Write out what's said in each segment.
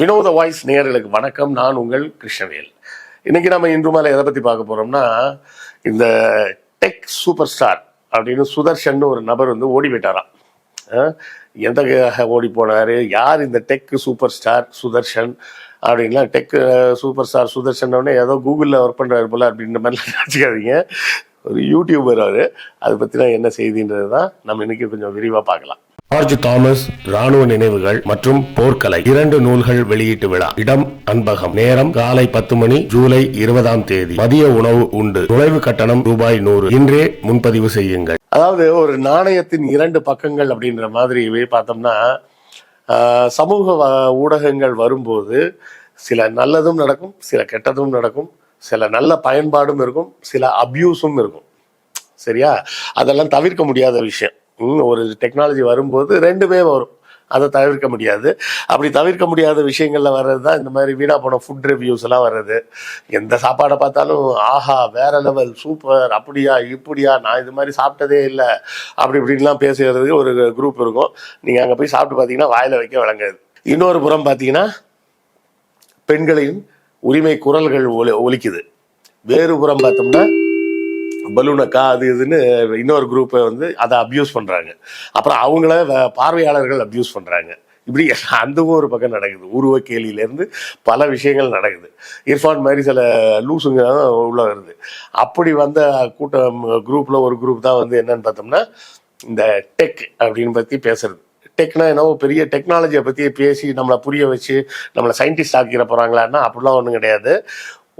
வினோத வாய்ஸ் நேர்களுக்கு வணக்கம். நான் உங்கள் கிருஷ்ணவேல். இன்னைக்கு நம்ம இன்று மேலே எதை பற்றி பார்க்க போறோம்னா இந்த டெக் சூப்பர் ஸ்டார் அப்படின்னு சுதர்ஷன் ஒரு நபர் வந்து ஓடி போயிட்டாராம். எந்த ஓடி போனாரு? யார் இந்த டெக் சூப்பர் ஸ்டார் சுதர்ஷன் அப்படின்லாம் டெக் சூப்பர் ஸ்டார் சுதர்ஷன் உடனே ஏதோ கூகுளில் ஒர்க் பண்ணுறாரு போல அப்படின்ற மாதிரிலாம் நினச்சிக்காதீங்க. ஒரு யூடியூபர் அவர். அதை பற்றினா என்ன செய்தின்றது தான் நம்ம இன்னைக்கு கொஞ்சம் விரிவாக பார்க்கலாம். ஜார்ஜ் தாமஸ் ராணுவ நினைவுகள் மற்றும் போர்க்கலை இரண்டு நூல்கள் வெளியீட்டு விழா. இடம் அன்பகம். நேரம் காலை பத்து மணி ஜூலை இருபதாம் தேதி. மதிய உணவு உண்டு. நுழைவு கட்டணம் ரூபாய் நூறு. இன்றே முன்பதிவு செய்யுங்கள். அதாவது ஒரு நாணயத்தின் இரண்டு பக்கங்கள் அப்படின்ற மாதிரி பார்த்தோம்னா ஆஹ், சமூக ஊடகங்கள் வரும்போது சில நல்லதும் நடக்கும் சில கெட்டதும் நடக்கும் சில நல்ல பயன்பாடும் இருக்கும் சில அபியூஸும் இருக்கும். சரியா? அதெல்லாம் தவிர்க்க முடியாத விஷயம். ஒரு டெக்னாலஜி வரும்போது ரெண்டுமே வரும். அதை தவிர்க்க முடியாது. அப்படி தவிர்க்க முடியாத விஷயங்களில் வர்றது தான் இந்த மாதிரி வீணாக போன ஃபுட் ரிவ்யூஸ் எல்லாம் வர்றது. எந்த சாப்பாடை பார்த்தாலும் ஆஹா வேற லெவல் சூப்பர் அப்படியா இப்படியா நான் இது மாதிரி சாப்பிட்டதே இல்லை அப்படி இப்படின்லாம் பேசுகிறதுக்கு ஒரு குரூப் இருக்கும். நீங்கள் அங்கே போய் சாப்பிட்டு பார்த்தீங்கன்னா வாயில வைக்க விளங்காது. இன்னொரு புறம் பார்த்தீங்கன்னா பெண்களின் உரிமை குரல்கள் ஒலி ஒலிக்குது. வேறு புறம் பார்த்தோம்னா பலூனக்கா அது இதுன்னு இன்னொரு குரூப்பை வந்து அதை அப்யூஸ் பண்ணுறாங்க அப்புறம் அவங்கள வ- பார்வையாளர்கள் அப்யூஸ் பண்ணுறாங்க இப்படி அந்த ஒரு பக்கம் நடக்குது. உருவ கேலியிலேருந்து பல விஷயங்கள் நடக்குது. இர்ஃபான் மாதிரி சில லூசுங்க உள்ள வருது. அப்படி வந்த கூட்டம் குரூப்பில் ஒரு குரூப் தான் வந்து என்னன்னு பார்த்தோம்னா இந்த டெக் அப்படின்னு பற்றி பேசுறது. டெக்னா என்னவோ பெரிய டெக்னாலஜியை பற்றி பேசி நம்மளை புரிய வச்சு நம்மளை சயின்டிஸ்ட் ஆக்கிற போகிறாங்களான்னா அப்படிலாம் ஒன்றும் கிடையாது.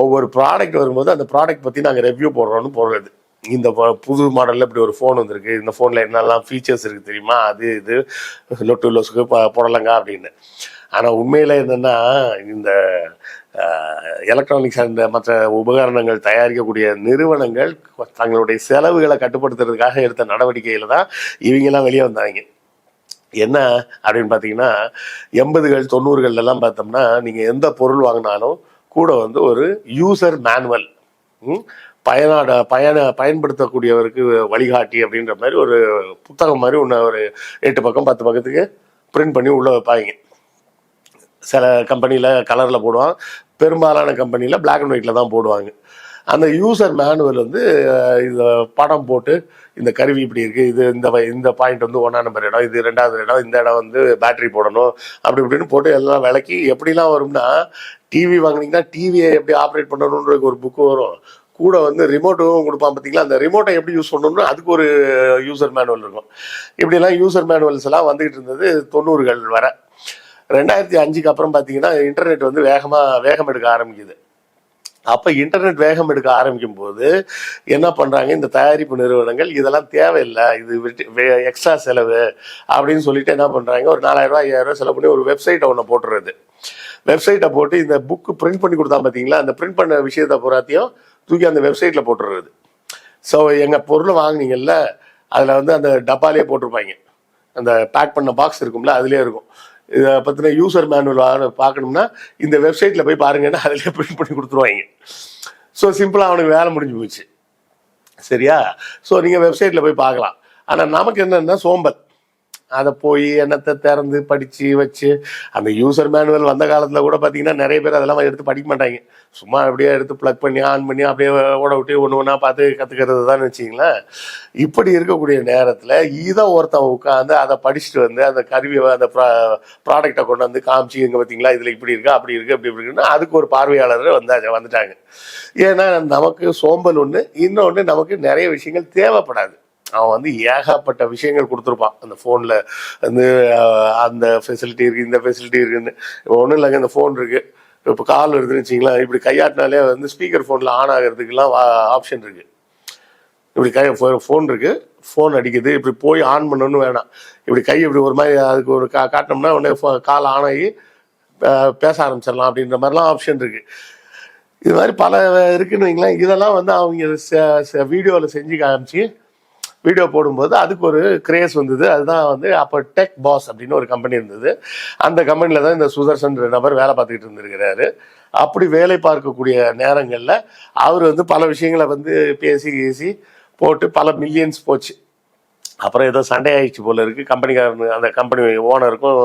ஒவ்வொரு ப்ராடக்ட் வரும்போது அந்த ப்ராடக்ட் பற்றி நாங்கள் ரெவ்யூ போடுறோம்னு போடுறது. இந்த புது மாடலில் இப்படி ஒரு ஃபோன் வந்திருக்கு. இந்த ஃபோனில் என்னெல்லாம் ஃபீச்சர்ஸ் இருக்குது தெரியுமா? அது இது லொட்டு லொசுக்கு போடலங்க அப்படின்னு. ஆனால் உண்மையில் என்னென்னா இந்த எலக்ட்ரானிக்ஸ் அந்த மற்ற உபகரணங்கள் தயாரிக்கக்கூடிய நிறுவனங்கள் தங்களுடைய செலவுகளை கட்டுப்படுத்துறதுக்காக எடுத்த நடவடிக்கையில் தான் இவங்கெல்லாம் வெளியே வந்தாங்க. என்ன அப்படின்னு பார்த்தீங்கன்னா எண்பதுகள் தொண்ணூறுகள்லாம் பார்த்தோம்னா நீங்கள் எந்த பொருள் வாங்கினாலும் கூட வந்து ஒரு யூசர் மேனுவல் பயனாட பயண பயன்படுத்தக்கூடியவருக்கு வழிகாட்டி அப்படின்ற மாதிரி ஒரு புத்தகம் மாதிரி ஒன்று ஒரு எட்டு பக்கம் பத்து பக்கத்துக்கு பிரிண்ட் பண்ணி உள்ளே வைப்பாங்க. சில கம்பெனியில் கலரில் போடுவான் பெரும்பாலான கம்பெனியில் பிளாக் அண்ட் ஒயிட்டில் தான் போடுவாங்க. அந்த யூசர் மேனுவல் வந்து இந்த படம் போட்டு இந்த கருவி இப்படி இருக்குது இது இந்த வ- இந்த பாயிண்ட் வந்து ஒன்றா நம்பர் இடம் இது ரெண்டாவது இடம் இந்த இடம் வந்து பேட்டரி போடணும் அப்படி இப்படின்னு போட்டு எல்லாம் விளக்கி எப்படிலாம் வரும்னா டிவி வாங்குனீங்கன்னா டிவியை எப்படி ஆப்ரேட் பண்ணணுன்ற ஒரு புக்கு வரும். கூட வந்து ரிமோட்டும் கொடுப்பான் பார்த்தீங்களா அந்த ரிமோட்டை எப்படி யூஸ் பண்ணணும்னு அதுக்கு ஒரு யூசர் மேனுவல் இருக்கும். இப்படிலாம் யூசர் மேனுவல்ஸ் எல்லாம் வந்துகிட்டு இருந்தது தொண்ணூறுகள் வர. ரெண்டாயிரத்தி அஞ்சுக்கு அப்புறம் பார்த்தீங்கன்னா இன்டர்நெட் வந்து வேகமாக வேகம் எடுக்க ஆரம்பிக்குது. அப்போ இன்டர்நெட் வேகம் எடுக்க ஆரம்பிக்கும் போது என்ன பண்ணுறாங்க இந்த தயாரிப்பு நிறுவனங்கள் இதெல்லாம் தேவையில்லை. இது எக்ஸ்ட்ரா செலவு அப்படின்னு சொல்லிட்டு என்ன பண்ணுறாங்க ஒரு நாலாயிரரூவா ஐயாயிரரூவா செலவு பண்ணி ஒரு வெப்சைட்டை ஒன்று போட்டுறது. வெப்சைட்டை போட்டு இந்த புக்கு பிரிண்ட் பண்ணி கொடுத்தா பார்த்தீங்களா அந்த பிரிண்ட் பண்ண விஷயத்தை பூராத்தையும் தூக்கி அந்த வெப்சைட்டில் போட்டுறது. ஸோ எங்கள் பொருளை வாங்கினீங்கல்ல அதில் வந்து அந்த டப்பாலே போட்டிருப்பாங்க. அந்த பேக் பண்ண பாக்ஸ் இருக்கும்ல அதுலேயே இருக்கும். இதை பற்றின யூசர் மேனுவல் பார்க்கணும்னா இந்த வெப்சைட்டில் போய் பாருங்கன்னா அதிலே பிரிண்ட் பண்ணி கொடுத்துருவாங்க. ஸோ சிம்பிளாக அவனுக்கு வேலை முடிஞ்சு போச்சு. சரியா? ஸோ நீங்கள் வெப்சைட்டில் போய் பார்க்கலாம். ஆனால் நமக்கு என்னன்னா சோம்பல். அதை போய் என்னத்தை திறந்து படித்து வச்சு அந்த யூசர் மேனுவல் வந்த காலத்தில் கூட பார்த்தீங்கன்னா நிறைய பேர் அதெல்லாம் எடுத்து படிக்க மாட்டாங்க. சும்மா அப்படியே எடுத்து ப்ளக் பண்ணி ஆன் பண்ணி அப்படியே ஓட விட்டு ஒன்று ஒன்றா பார்த்து கற்றுக்கிறது தான் வச்சிங்களேன் இப்படி இருக்கக்கூடிய நேரத்தில் இதை ஒருத்தன் உட்காந்து அதை படிச்சுட்டு வந்து அந்த கருவியை அந்த ப்ராடக்டை கொண்டு வந்து காமிச்சு இங்கே பார்த்தீங்களா இதில் இப்படி இருக்கு அப்படி இருக்கு அப்படி இப்படி அதுக்கு ஒரு பார்வையாளர் வந்தாங்க வந்துட்டாங்க. ஏன்னா நமக்கு சோம்பல் ஒன்று இன்னொன்று நமக்கு நிறைய விஷயங்கள் தேவைப்படாது. அவன் வந்து ஏகப்பட்ட விஷயங்கள் கொடுத்துருப்பான். அந்த ஃபோனில் வந்து அந்த ஃபெசிலிட்டி இருக்குது இந்த ஃபெசிலிட்டி இருக்குன்னு. இப்போ ஒன்றும் இல்லைங்க இந்த ஃபோன் இருக்குது இப்போ கால் வருதுன்னு வச்சிங்களா இப்படி கையாட்டினாலே வந்து ஸ்பீக்கர் ஃபோனில் ஆன் ஆகிறதுக்கெல்லாம் ஆப்ஷன் இருக்குது இப்படி கை ஃபோன் இருக்குது ஃபோன் அடிக்குது இப்படி போய் ஆன் பண்ணணும்னு வேணாம். இப்படி கை இப்படி ஒரு மாதிரி அதுக்கு ஒரு கா காட்டினோம்னா உடனே கால் ஆன் ஆகி பேச ஆரம்பிச்சிடலாம் அப்படின்ற மாதிரிலாம் ஆப்ஷன் இருக்குது இது மாதிரி பல இருக்குன்னு வைங்களேன். இதெல்லாம் வந்து அவங்க வீடியோவில் செஞ்சு காமிச்சு வீடியோ போடும்போது அதுக்கு ஒரு கிரேஸ் வந்தது. அதுதான் வந்து அப்போ டெக் பாஸ் அப்படின்னு ஒரு கம்பெனி இருந்தது. அந்த கம்பெனியில் தான் இந்த சுதர்சன் நபர் வேலை பார்த்துக்கிட்டு இருந்திருக்கிறாரு. அப்படி வேலை பார்க்கக்கூடிய நேரங்களில் அவர் வந்து பல விஷயங்களை வந்து பேசி பேசி போட்டு பல மில்லியன்ஸ் போச்சு. அப்புறம் ஏதோ சண்டை ஆயிடுச்சு போல இருக்கு. கம்பெனிக்காரனு அந்த கம்பெனி ஓனருக்கும்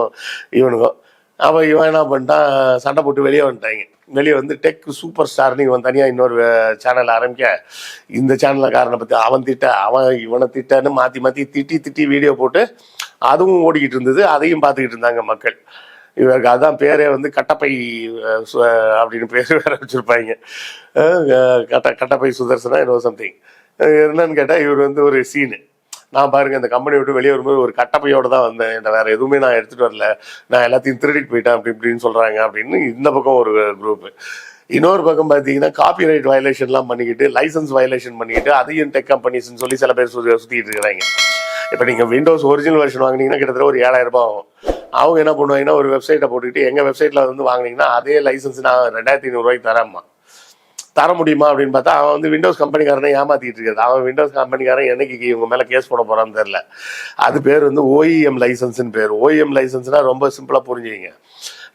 இவனுக்கும். அவன் இவன் என்ன பண்ணிட்டான்? சண்டை போட்டு வெளியே வந்துட்டாங்க. வெளியே வந்து டெக் சூப்பர் ஸ்டார்னு இவன் தனியாக இன்னொரு சேனல் ஆரம்பிக்க. இந்த சேனல்காரனை பற்றி அவன் திட்ட அவன் இவனை திட்டன்னு மாற்றி மாற்றி திட்டி திட்டி வீடியோ போட்டு அதுவும் ஓடிக்கிட்டு இருந்தது. அதையும் பார்த்துக்கிட்டு இருந்தாங்க மக்கள். இவருக்கு அதுதான் பேரே வந்து கட்டப்பை சு- அப்படின்னு பேர் வேற வச்சுருப்பாங்க. கட்ட கட்டப்பை சுதர்சனா இன்னொரு சம்திங் என்னன்னு கேட்டால் இவர் வந்து ஒரு சீனு நான் பாருங்க இந்த கம்பெனி விட்டு வெளியே வரும்போது ஒரு கட்டப்பையோடு தான் வந்தேன். என்ன வேற எதுவுமே நான் எடுத்துட்டு வரல. நான் எல்லாத்தையும் திருடிட்டு போயிட்டேன் அப்படி இப்படின்னு சொல்றாங்க அப்படின்னு இந்த பக்கம் ஒரு குரூப் இன்னொரு பக்கம் பார்த்தீங்கன்னா காப்பி ரைட் வயலேஷன்லாம் பண்ணிக்கிட்டு லைசன்ஸ் வயலேஷன் பண்ணிக்கிட்டு அதையும் டெக் கம்பெனிஸ்னு சொல்லி சில பேர் சுத்தி சுத்திட்டு இருக்கிறாங்க. இப்போ நீங்கள் விண்டோஸ் ஒரிஜினல் வெர்ஷன் வாங்குனீங்கன்னா கிட்டத்தட்ட ஒரு ஏழாயிரம் ரூபாய் ஆகும். அவங்க என்ன பண்ணுவாங்கன்னா ஒரு வெப்சைட்டை போட்டுக்கிட்டு எங்கள் வெப்சைட்டில் வந்து வாங்குனீங்கன்னா அதே லைசன்ஸ் நான் ரெண்டாயிரத்தி ஐநூறுரூவாய்க்கு தரேம்மா. தர முடியுமா அப்படின்னு பார்த்தா அவன் வந்து விண்டோஸ் கம்பெனிக்காரனை ஏமாத்திட்டு இருக்காது அவன் விண்டோஸ் கம்பெனிக்காரன் என்னைக்கு இவங்க மேலே கேஸ் போட போறான்னு தெரியல. அது பேர் வந்து ஓஇஎம் லைசன்ஸ்னு பேர். ஓஇஎம் லைசன்ஸ்னா ரொம்ப சிம்பிளாக புரிஞ்சுக்கிங்க.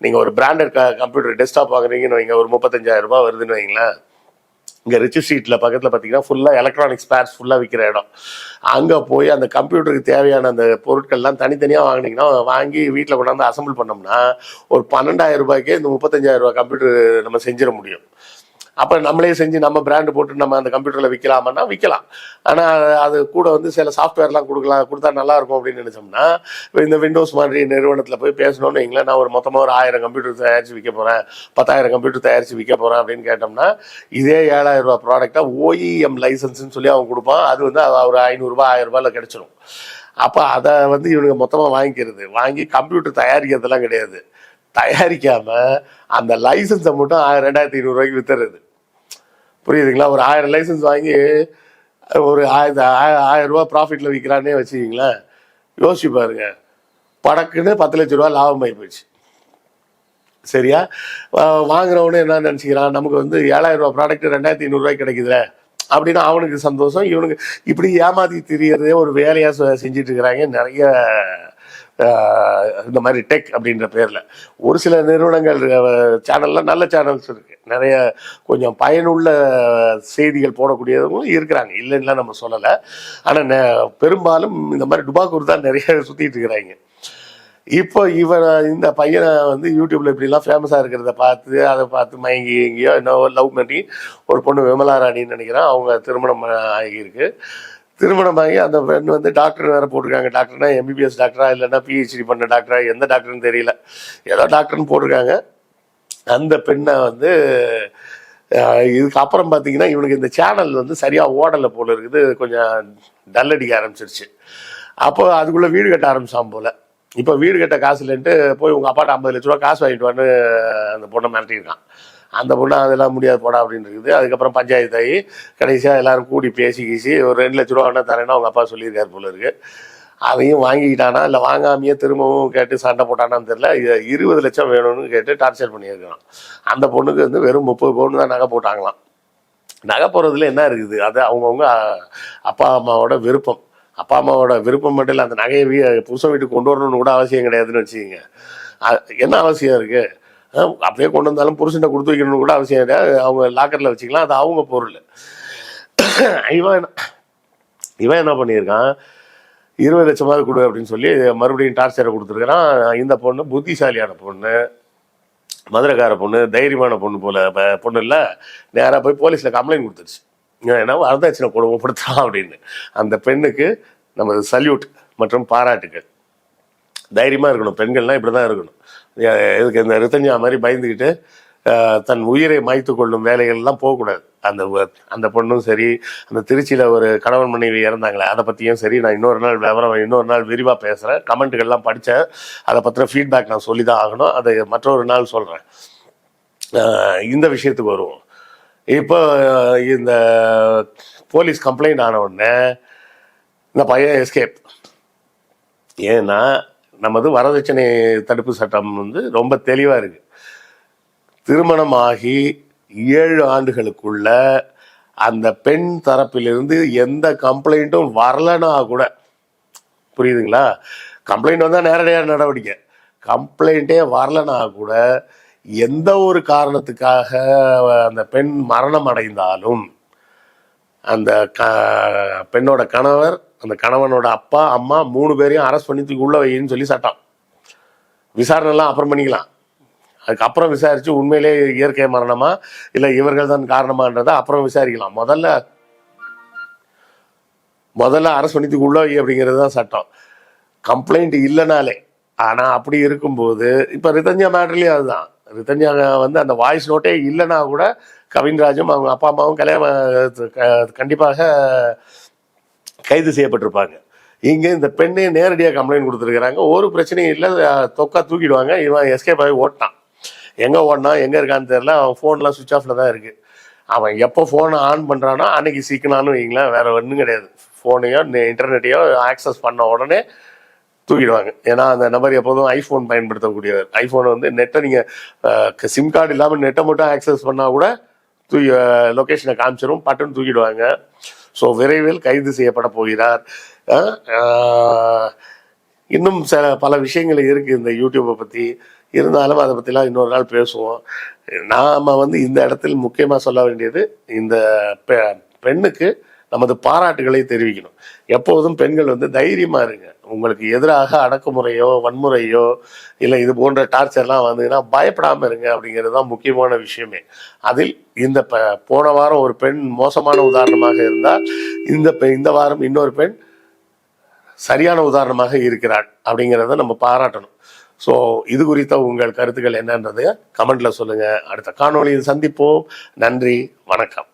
நீங்கள் ஒரு பிராண்டட் கம்ப்யூட்டர் டெஸ்க்டாப் வாங்குறீங்கன்னு வைங்க ஒரு முப்பத்தஞ்சாயிரம் ரூபாய் வருதுன்னு வைங்களேன். இங்கே ரிச் ஸ்ட்ரீட்டில் பக்கத்தில் பார்த்தீங்கன்னா ஃபுல்லாக எலக்ட்ரானிக் ஸ்பேர்ஸ் ஃபுல்லாக விற்கிற இடம். அங்கே போய் அந்த கம்ப்யூட்டருக்கு தேவையான அந்த பொருட்கள்லாம் தனித்தனியாக வாங்கினீங்கன்னா வாங்கி வீட்டில் கொண்டாந்து அசம்பிள் பண்ணோம்னா ஒரு பன்னெண்டாயிரம் ரூபாய்க்கே இந்த முப்பத்தஞ்சாயிரம் ரூபாய் கம்ப்யூட்டர் நம்ம செஞ்சிட முடியும். அப்போ நம்மளே செஞ்சு நம்ம பிராண்டு போட்டு நம்ம அந்த கம்ப்யூட்டரில் விற்கலாமன்னா விற்கலாம் ஆனால் அது கூட வந்து சில சாஃப்ட்வேர்லாம் கொடுக்கலாம் கொடுத்தா நல்லா இருக்கும் அப்படின்னு நினச்சோம்னா இந்த விண்டோஸ் மாதிரி நிறுவனத்தில் போய் பேசணும்னு வைங்களேன் நான் ஒரு மொத்தமாக ஒரு ஆயிரம் கம்ப்யூட்டர் தயாரித்து விற்க போகிறேன் பத்தாயிரம் கம்ப்யூட்டர் தயாரித்து விற்க போகிறேன் அப்படின்னு கேட்டோம்னா இதே ஏழாயிரம் ரூபா ப்ராடக்டாக ஓஇஎம் லைசன்ஸ்னு சொல்லி அவன் கொடுப்பான். அது வந்து ஒரு ஐநூறுரூபா ஆயிரம் ரூபாயில் கிடச்சிரும். அப்போ அதை வந்து இவனுங்க மொத்தமாக வாங்கிக்கிறது. வாங்கி கம்ப்யூட்டர் தயாரிக்கிறதுலாம் கிடையாது. தயாரிக்காமல் அந்த லைசன்ஸை மட்டும் ரெண்டாயிரத்தி ஐநூறுரூவாய்க்கு விற்றுறது புரியுதுங்களா? ஒரு ஆயிரம் லைசன்ஸ் வாங்கி ஒரு ஆயிரத்தி ஆயிரம் ரூபா ப்ராஃபிட்டில் விற்கிறானே வச்சுக்கிங்களேன் யோசிச்சு பாருங்க. படக்குன்னு பத்து லட்ச ரூபா லாபம் ஆகி போச்சு. சரியா? வா- வாங்குறவனு என்ன நினச்சிக்கிறான்? நமக்கு வந்து ஏழாயிரம் ரூபா ப்ராடக்ட் ரெண்டாயிரத்தி ஐநூறுரூவாய்க்கு கிடைக்குதுல. அப்படின்னு அவனுக்கு சந்தோஷம் இவனுக்கு இப்படி ஏமாத்தி திரியறதே ஒரு வேலையாக செஞ்சிட்டு இருக்கிறாங்க நிறைய இந்த மாதிரி டெக் அப்படின்ற பேரில். ஒரு சில நிறுவனங்கள் சேனல்லாம் நல்ல சேனல்ஸ் இருக்குது நிறைய கொஞ்சம் பயனுள்ள செய்திகள் போடக்கூடியவங்களும் இருக்கிறாங்க. இல்லைன்னா நம்ம சொல்லலை. ஆனால் பெரும்பாலும் இந்த மாதிரி டுபாக்கூர் தான் நிறைய சுற்றிட்டு இருக்கிறாங்க. இப்போ இவன் இந்த பையனை வந்து யூடியூப்ல இப்படிலாம் ஃபேமஸாக இருக்கிறத பார்த்து அதை பார்த்து மயங்கி எங்கேயோ என்ன லவ் பண்ணி ஒரு பொண்ணு விமலா ராணின்னு நினைக்கிறேன். அவங்க திருமணம் ஆகியிருக்கு. திருமணம் ஆகி அந்த பெண் வந்து டாக்டர் வேற போட்டிருக்காங்க. டாக்டர்னா எம்பிபிஎஸ் டாக்டரா இல்லைன்னா பிஹெச்டி பண்ண டாக்டரா எந்த டாக்டர்னு தெரியல. ஏதோ டாக்டர்னு போட்டிருக்காங்க. அந்த பெண்ணை வந்து இதுக்கு அப்புறம் பார்த்தீங்கன்னா இவனுக்கு இந்த சேனல் வந்து சரியாக ஓடலை போல இருக்குது. கொஞ்சம் டல் அடிக்க ஆரம்பிச்சிருச்சு. அப்போ அதுக்குள்ளே வீடு கட்ட ஆரம்பிச்சான் போல. இப்போ வீடு கட்ட காசு இல்லைன்ட்டு போய் உங்கள் அப்பாட்ட ஐம்பது லட்ச ரூபா காசு வாங்கிட்டு வான்னு அந்த பொண்ணை மிரட்டியிருக்கான். அந்த பொண்ணு அதெல்லாம் முடியாது போடா அப்படின்னு இருக்குது. அதுக்கப்புறம் பஞ்சாயத்து ஆகி கடைசியாக எல்லாரும் கூடி பேசி கீசி ஒரு ரெண்டு லட்ச ரூபா வேணா தரேன்னா அவங்க அப்பா சொல்லியிருக்காரு போல இருக்கு. அதையும் வாங்கிக்கிட்டானா இல்லை வாங்காமையே திரும்பவும் கேட்டு சண்டை போட்டானான்னு தெரியல. இது இருபது லட்சம் வேணும்னு கேட்டு டார்ச்சர் பண்ணியிருக்கிறான் அந்த பொண்ணுக்கு வந்து வெறும் முப்பது பவுன் தான் நகை போட்டாங்களாம். நகை போகிறதுல என்ன இருக்குது? அது அவங்கவுங்க அப்பா அம்மாவோட விருப்பம். அப்பா அம்மாவோட விருப்பம் மட்டும் இல்லை அந்த நகையை வீ புருஷன் வீட்டுக்கு கொண்டு வரணும்னு கூட அவசியம் கிடையாதுன்னு வச்சுக்கோங்க. என்ன அவசியம் இருக்குது அப்படியே கொண்டு வந்தாலும் புருஷனை கொடுத்து வைக்கணும்னு கூட அவசியம் இல்லை. அவங்க லாக்கரில் வச்சுக்கலாம். அது அவங்க பொருள். இவன் என்ன- இவன் என்ன பண்ணியிருக்கான்? இருபது லட்சமாவது கொடு அப்படின்னு சொல்லி மறுபடியும் டார்ச்சரை கொடுத்துருக்கான் இந்த பொண்ணு புத்திசாலியான பொண்ணு மதுரைக்கார பொண்ணு தைரியமான பொண்ணு போல பொண்ணு இல்லை. நேராக போய் போலீஸில் கம்ப்ளைண்ட் கொடுத்துருச்சு. என்ன வரதட்சணை கொடுமைப்படுத்தலாம் அப்படின்னு. அந்த பெண்ணுக்கு நமது சல்யூட் மற்றும் பாராட்டுகள். தைரியமாக இருக்கணும். பெண்கள்லாம் இப்படி தான் இருக்கணும் இதுக்கு இந்த ரித்தன்யா மாதிரி பயந்துக்கிட்டு தன் உயிரை மாய்த்து கொள்ளும் வேலைகள்லாம் போகக்கூடாது. அந்த அந்த பொண்ணும் சரி அந்த திருச்சியில் ஒரு கணவன் மனைவி இறந்தாங்களே அதை பற்றியும் சரி நான் இன்னொரு நாள் விவரம் இன்னொரு நாள் விரிவாக பேசுகிறேன் கமெண்ட்டுகள்லாம் படித்தேன் அதை பற்றின ஃபீட்பேக் நான் சொல்லி தான் ஆகணும். அதை மற்றொரு நாள் சொல்கிறேன் இந்த விஷயத்துக்கு வருவோம். இப்போ இந்த போலீஸ் கம்ப்ளைண்ட் ஆன உடனே இந்த பையன் எஸ்கேப் ஏன்னா நமது வரதட்சணை தடுப்பு சட்டம் வந்து ரொம்ப தெளிவாக இருக்கு. திருமணமாகி ஏழு ஆண்டுகளுக்குள்ள அந்த பெண் தரப்பிலிருந்து எந்த கம்ப்ளைண்ட்டும் வரலனா கூட புரியுதுங்களா? கம்ப்ளைண்ட் வந்தால் நேரடியாக நடவடிக்கை. கம்ப்ளைண்ட்டே வரலனா கூட எந்த ஒரு காரணத்துக்காக அந்த பெண் மரணம் அடைந்தாலும் அந்த க பெண்ணோட கணவர் அந்த கணவனோட அப்பா அம்மா மூணு பேரையும் அரெஸ்ட் பண்ணி தூக்கி உள்ள வைன்னு சொல்லி சட்டம். விசாரணைலாம் அப்புறம் பண்ணிக்கலாம். அதுக்கப்புறம் விசாரிச்சு உண்மையிலே இயற்கை மரணமா இல்லை இவர்கள் தான் காரணமான்றதை அப்புறம் விசாரிக்கலாம். முதல்ல முதல்ல அரசு மணித்துக்கு உள்ள வை அப்படிங்கிறது தான் சட்டம். கம்ப்ளைண்ட் இல்லைனாலே. ஆனால் அப்படி இருக்கும்போது இப்போ ரிதன்யா மேட்டர்லேயும் அதுதான். ரிதன்யா வந்து அந்த வாய்ஸ் நோட்டே இல்லைனா கூட கவின்ராஜும் அவங்க அப்பா அம்மாவும் கல்யாணம் க- கண்டிப்பாக கைது செய்யப்பட்டிருப்பாங்க. இங்கே இந்த பெண்ணே நேரடியாக கம்ப்ளைண்ட் கொடுத்துருக்குறாங்க. ஒரு பிரச்சனையும் இல்லை. தொக்கா தூக்கிடுவாங்க. இவன் எஸ்கேப் ஆகி ஓட்டான் எங்கே ஓடினா எங்கே இருக்கான்னு தெரில அவன் ஃபோன்லாம் சுவிச் ஆஃபில் தான் இருக்குது அவன் எப்போ ஃபோனை ஆன் பண்ணுறானோ அன்னைக்கு சிக்கனான்னு வைங்களேன் வேறு ஒன்றும் கிடையாது. ஃபோனையோ இன்டர்நெட்டையோ ஆக்சஸ் பண்ண உடனே தூக்கிடுவாங்க. ஏன்னா அந்த நபர் எப்போதும் ஐஃபோன் பயன்படுத்தக்கூடியவர். ஐஃபோன் வந்து நெட்டை நீங்கள் சிம் கார்டு இல்லாமல் நெட்டை மட்டும் ஆக்சஸ் பண்ணால் கூட தூக்கி லொக்கேஷனை காமிச்சிடும் பட்டுன்னு தூக்கிடுவாங்க. ஸோ விரைவில் கைது செய்யப்பட போகிறார். இன்னும் சில பல விஷயங்கள் இருக்குது இந்த யூடியூப்பை பற்றி இருந்தாலும் அதை பற்றிலாம் இன்னொரு நாள் பேசுவோம். நாம் வந்து இந்த இடத்தில் முக்கியமாக சொல்ல வேண்டியது இந்த பெ- பெண்ணுக்கு நமது பாராட்டுகளை தெரிவிக்கணும். எப்போதும் பெண்கள் வந்து தைரியமாக இருங்க. உங்களுக்கு எதிராக அடக்குமுறையோ வன்முறையோ இல்லை இது போன்ற டார்ச்சர்லாம் வந்ததுன்னா பயப்படாமல் இருங்க அப்படிங்கிறது தான் முக்கியமான விஷயமே. அதில் இந்த ப போன வாரம் ஒரு பெண் மோசமான உதாரணமாக இருந்தால் இந்த பெ- இந்த வாரம் இன்னொரு பெண் சரியான உதாரணமாக இருக்கிறாள் அப்படிங்கிறத நம்ம பாராட்டணும். ஸோ இது குறித்த உங்கள் கருத்துக்கள் என்னன்றதை கமெண்ட்ல சொல்லுங்கள் அடுத்த காணொலியில் சந்திப்போம். நன்றி. வணக்கம்.